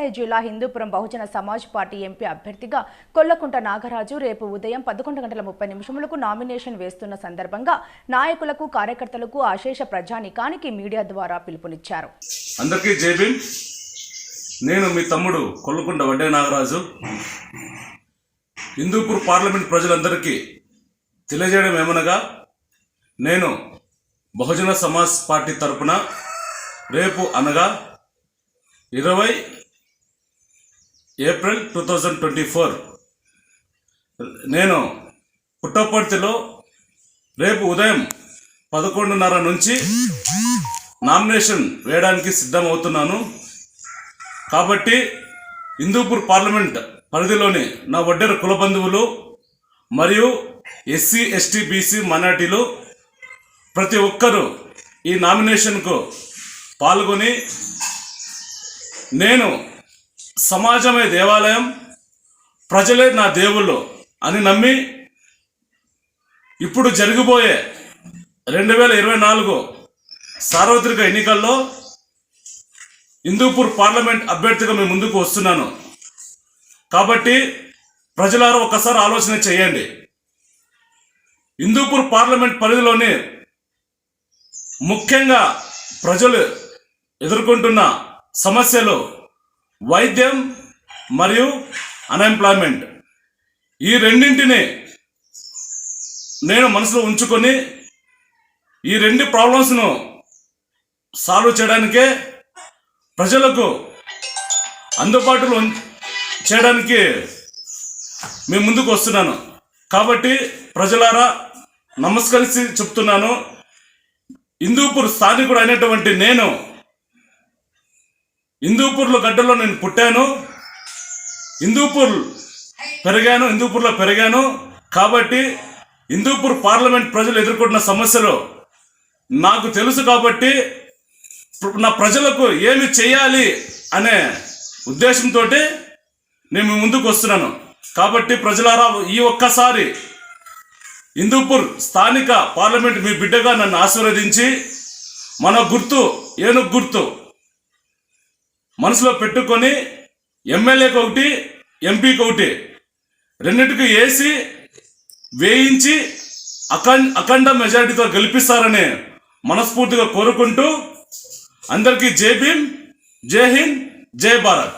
వ్యవసాయ జిల్లా Hindupuram Bahujan Samaj party MP అభ్యర్థిగా కొల్లకుంట నాగరాజు రేపు ఉదయం పదకొండు గంటల ముప్పై నిమిషములకు నామినేషన్ వేస్తున్న సందర్భంగా నాయకులకు కార్యకర్తలకు అశేష ప్రజానికానికి మీడియా ద్వారా పిలుపునిచ్చారు. అందరికీ నేను మీ తమ్ముడు కొల్లకుంట వడ్డే నాగరాజు. హిందూపూర్ పార్లమెంట్ ప్రజలందరికీ తెలియజేయడం ఏమనగా నేను బహుజన సమాజ్ పార్టీ తరపున రేపు అనగా ఇరవై April two thousand twenty four. నేను పుట్టపర్తిలో రేపు ఉదయం పదకొండున్నర నుంచి నామినేషన్ వేయడానికి సిద్ధమవుతున్నాను. కాబట్టి హిందూపూర్ పార్లమెంట్ పరిధిలోని నా వడ్డెర కుల బంధువులు మరియు ఎస్సీ ఎస్టీ బీసీ మైనార్టీలు ప్రతి ఒక్కరూ ఈ నామినేషన్కు పాల్గొని నేను సమాజమే దేవాలయం. ప్రజలే నా దేవుళ్ళు అని నమ్మి ఇప్పుడు జరిగిపోయే రెండు వేల ఇరవై నాలుగు సార్వత్రిక ఎన్నికల్లో హిందూపూర్ పార్లమెంట్ అభ్యర్థిగా మేము ముందుకు వస్తున్నాను. కాబట్టి ప్రజలారు ఒక్కసారి ఆలోచన చేయండి. హిందూపూర్ పార్లమెంట్ పరిధిలోని ముఖ్యంగా ప్రజలు ఎదుర్కొంటున్న సమస్యలు వైద్యం మరియు అన్ఎంప్లాయ్మెంట్ ఈ రెండింటిని నేను మనసులో ఉంచుకొని ఈ రెండు ప్రాబ్లమ్స్ను సాల్వ్ చేయడానికే ప్రజలకు అందుబాటులో ఉం- చేయడానికి మేము ముందుకు వస్తున్నాను. కాబట్టి ప్రజలారా నమస్కరించి చెప్తున్నాను. హిందూపూర్ స్థానికుడు అయినటువంటి నేను హిందూపూర్లో గడ్డలో నేను పుట్టాను. హిందూపూర్ పెరిగాను హిందూపూర్లో పెరిగాను. కాబట్టి హిందూపూర్ పార్లమెంట్ ప్రజలు ఎదుర్కొంటున్న సమస్యలు నాకు తెలుసు కాబట్టి నా ప్రజలకు ఏమి చేయాలి అనే ఉద్దేశంతో నేను ముందుకు వస్తున్నాను. కాబట్టి ప్రజలారా ఈ ఒక్కసారి హిందూపూర్ స్థానిక పార్లమెంట్ మీ బిడ్డగా నన్ను ఆశీర్వదించి మన గుర్తు ఏనుగు గుర్తు మనసులో పెట్టుకొని ఎమ్మెల్యేకి ఒకటి ఎంపీకి ఒకటి. రెండింటికి వేసి వేయించి అఖండ అఖండ మెజారిటీతో గెలిపిస్తారని మనస్ఫూర్తిగా కోరుకుంటూ అందరికీ జై భీమ్ జై హింద్ జై భారత్.